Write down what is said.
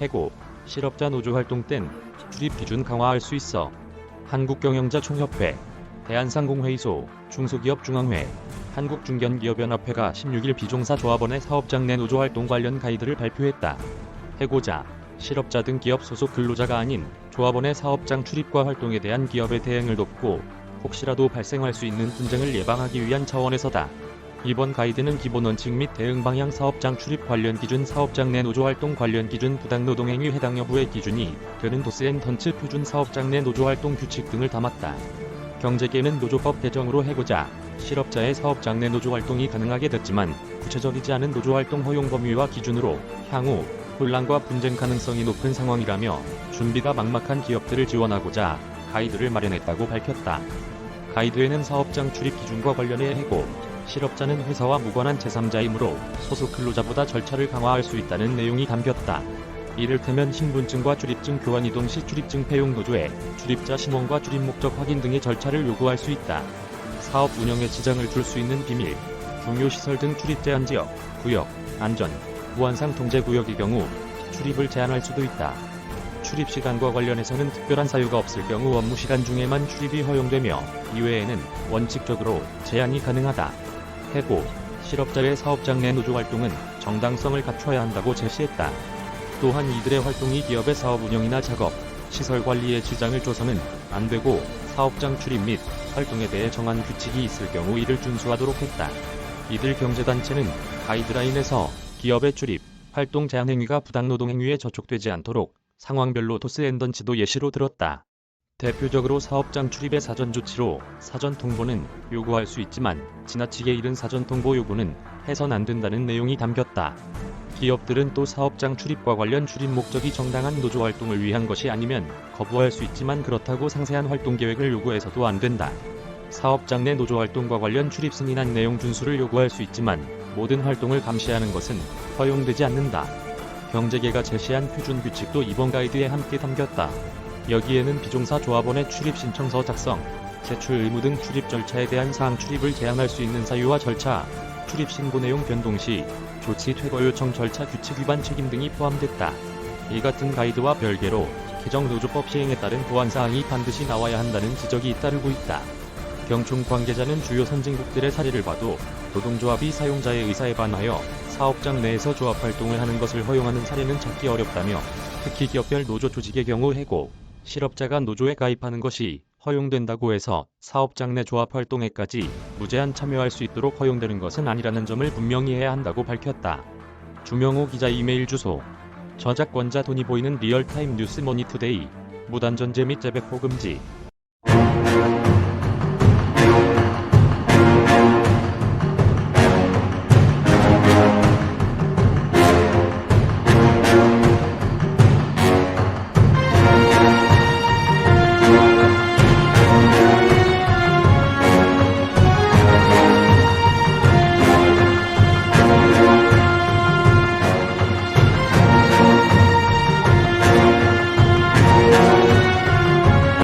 해고, 실업자 노조 활동 땐 출입 기준 강화할 수 있어. 한국경영자 총협회, 대한상공회의소, 중소기업중앙회, 한국중견기업연합회가 16일 비종사 조합원의 사업장 내 노조 활동 관련 가이드를 발표했다. 해고자, 실업자 등 기업 소속 근로자가 아닌 조합원의 사업장 출입과 활동에 대한 기업의 대응을 돕고 혹시라도 발생할 수 있는 분쟁을 예방하기 위한 차원에서다. 이번 가이드는 기본 원칙 및 대응 방향 사업장 출입 관련 기준 사업장 내 노조 활동 관련 기준 부당 노동 행위 해당 여부의 기준이 되는 도스 앤 던츠 표준 사업장 내 노조 활동 규칙 등을 담았다. 경제계는 노조법 개정으로 해고자 실업자의 사업장 내 노조 활동이 가능하게 됐지만 구체적이지 않은 노조 활동 허용 범위와 기준으로 향후 혼란과 분쟁 가능성이 높은 상황이라며 준비가 막막한 기업들을 지원하고자 가이드를 마련했다고 밝혔다. 가이드에는 사업장 출입 기준과 관련해 해고, 실업자는 회사와 무관한 제3자이므로 소속 근로자보다 절차를 강화할 수 있다는 내용이 담겼다. 이를테면 신분증과 출입증 교환 이동 시 출입증 폐용 노조에 출입자 신원과 출입 목적 확인 등의 절차를 요구할 수 있다. 사업 운영에 지장을 줄 수 있는 비밀, 중요 시설 등 출입 제한 지역, 구역, 안전, 무한상 통제 구역의 경우 출입을 제한할 수도 있다. 출입 시간과 관련해서는 특별한 사유가 없을 경우 업무 시간 중에만 출입이 허용되며 이외에는 원칙적으로 제한이 가능하다. 해고, 실업자의 사업장 내 노조 활동은 정당성을 갖춰야 한다고 제시했다. 또한 이들의 활동이 기업의 사업 운영이나 작업, 시설 관리에 지장을 줘서는 안 되고 사업장 출입 및 활동에 대해 정한 규칙이 있을 경우 이를 준수하도록 했다. 이들 경제단체는 가이드라인에서 기업의 출입, 활동 제한 행위가 부당노동 행위에 저촉되지 않도록 상황별로 토스앤던치도 예시로 들었다. 대표적으로 사업장 출입의 사전 조치로 사전 통보는 요구할 수 있지만 지나치게 이른 사전 통보 요구는 해선 안 된다는 내용이 담겼다. 기업들은 또 사업장 출입과 관련 출입 목적이 정당한 노조 활동을 위한 것이 아니면 거부할 수 있지만 그렇다고 상세한 활동 계획을 요구해서도 안 된다. 사업장 내 노조 활동과 관련 출입 승인한 내용 준수를 요구할 수 있지만 모든 활동을 감시하는 것은 허용되지 않는다. 경제계가 제시한 표준 규칙도 이번 가이드에 함께 담겼다. 여기에는 비종사 조합원의 출입 신청서 작성, 제출 의무 등 출입 절차에 대한 사항 출입을 제한할 수 있는 사유와 절차, 출입 신고 내용 변동 시 조치 퇴거 요청 절차 규칙 위반 책임 등이 포함됐다. 이 같은 가이드와 별개로 개정 노조법 시행에 따른 보완 사항이 반드시 나와야 한다는 지적이 잇따르고 있다. 경총 관계자는 주요 선진국들의 사례를 봐도 노동조합이 사용자의 의사에 반하여 사업장 내에서 조합 활동을 하는 것을 허용하는 사례는 찾기 어렵다며 특히 기업별 노조 조직의 경우 해고, 실업자가 노조에 가입하는 것이 허용된다고 해서 사업장 내 조합 활동에까지 무제한 참여할 수 있도록 허용되는 것은 아니라는 점을 분명히 해야 한다고 밝혔다. 주명호 기자 이메일 주소 저작권자 돈이 보이는 리얼타임 뉴스 머니투데이 무단 전제 및 재배포 금지